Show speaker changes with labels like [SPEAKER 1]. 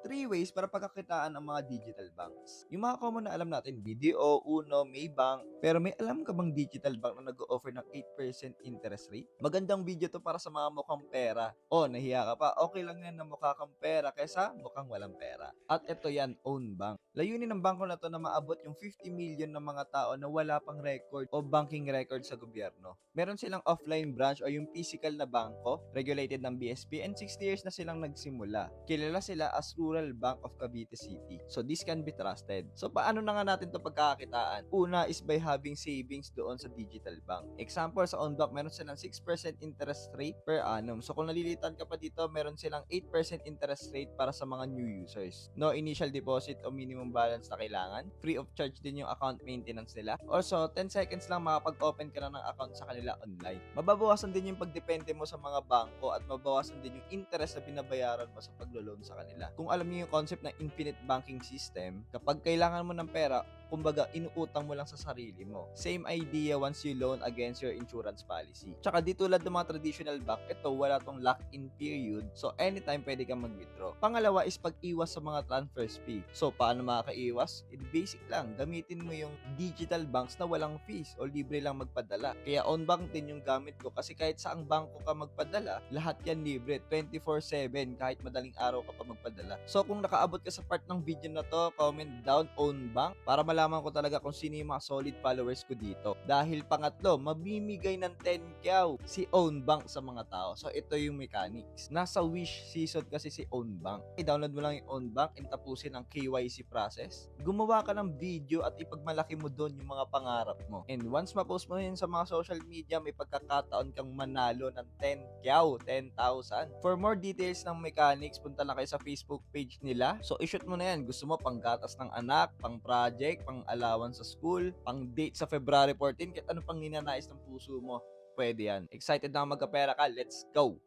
[SPEAKER 1] three ways para pagkakitaan ang mga digital banks. Yung mga common na alam natin, BDO, Uno, Maybank, pero may alam ka bang digital bank na nag-offer ng 8% interest rate? Magandang video to para sa mga mukhang pera. O, nahiya ka pa, okay lang yan na mukha kang pera kaysa mukhang walang pera. At ito yan, own bank. Layunin ng bangko na to na maabot yung 50 million ng mga tao na wala pang record o banking record sa gobyerno. Meron silang offline branch o yung physical na bangko, regulated ng BSP, and 60 years na silang nagsimula. Kilala sila as Rural Bank of Cavite City. So this can be trusted. So paano na nga natin to pagkakakitaan? Una is by having savings doon sa digital bank. Example, sa OnBank, meron silang 6% interest rate per annum. So kung nalilitan ka pa dito, meron silang 8% interest rate para sa mga new users. No initial deposit o minimum balance na kailangan. Free of charge din yung account maintenance nila. Also, 10 seconds lang makapag-open ka na ng account sa kanila online. Mababawasan din yung pagdepende mo sa mga bangko at mabawasan din yung interest na binabayaran mo sa paglo-loan sa kanila. Kung niyo yung concept ng infinite banking system, kapag kailangan mo ng pera, kumbaga inuutang mo lang sa sarili mo. Same idea once you loan against your insurance policy. Tsaka di tulad ng mga traditional bank, ito wala tong lock-in period. So anytime pwede kang mag-withdraw. Pangalawa is pag-iwas sa mga transfer fee. So paano makakaiwas? It basic lang. Gamitin mo yung digital banks na walang fees o libre lang magpadala. Kaya on bank din yung gamit ko kasi kahit saang bangko ka magpadala, lahat yan libre 24/7 kahit madaling araw ka pa magpadala. So kung nakaabot ka sa part ng video na to, comment down on bank para malaman ko talaga kung sino yung mga solid followers ko dito. Dahil pangatlo, mabimigay ng 10 kyaw si Own Bank sa mga tao. So ito yung mechanics. Nasa wish season kasi si Own Bank. I-download mo lang yung Own Bank and tapusin ang KYC process. Gumawa ka ng video at ipagmalaki mo doon yung mga pangarap mo. And once ma-post mo yun sa mga social media, may pagkakataon kang manalo ng 10 kyaw, 10,000. For more details ng mechanics, punta lang kayo sa Facebook page nila. So i-shoot mo na yan. Gusto mo pang gatas ng anak, pang project, pang allowance sa school, pang date sa February 14, kahit ano pang ninanais ng puso mo, pwede yan. Excited na magkapera ka, let's go!